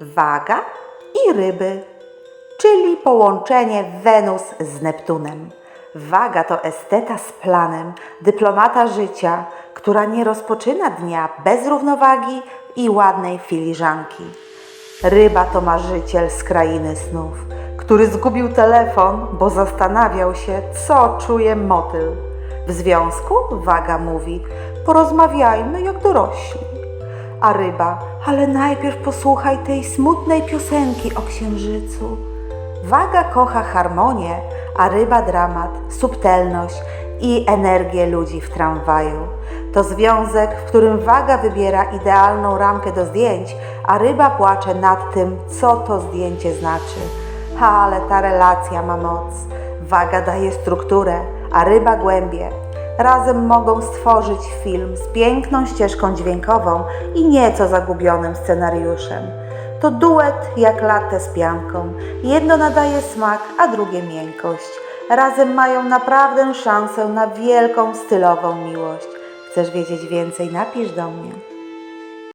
waga i ryby, czyli połączenie Wenus z Neptunem. Waga to esteta z planem, dyplomata życia, która nie rozpoczyna dnia bez równowagi i ładnej filiżanki. Ryba to marzyciel z krainy snów, który zgubił telefon, bo zastanawiał się, co czuje motyl. W związku waga mówi: porozmawiajmy jak dorośli. A ryba, ale najpierw posłuchaj tej smutnej piosenki o księżycu. Waga kocha harmonię, a ryba dramat, subtelność i energię ludzi w tramwaju. To związek, w którym waga wybiera idealną ramkę do zdjęć, a ryba płacze nad tym, co to zdjęcie znaczy. Ale ta relacja ma moc. Waga daje strukturę, a ryba głębie. Razem mogą stworzyć film z piękną ścieżką dźwiękową i nieco zagubionym scenariuszem. To duet jak latte z pianką. Jedno nadaje smak, a drugie miękkość. Razem mają naprawdę szansę na wielką stylową miłość. Chcesz wiedzieć więcej? Napisz do mnie.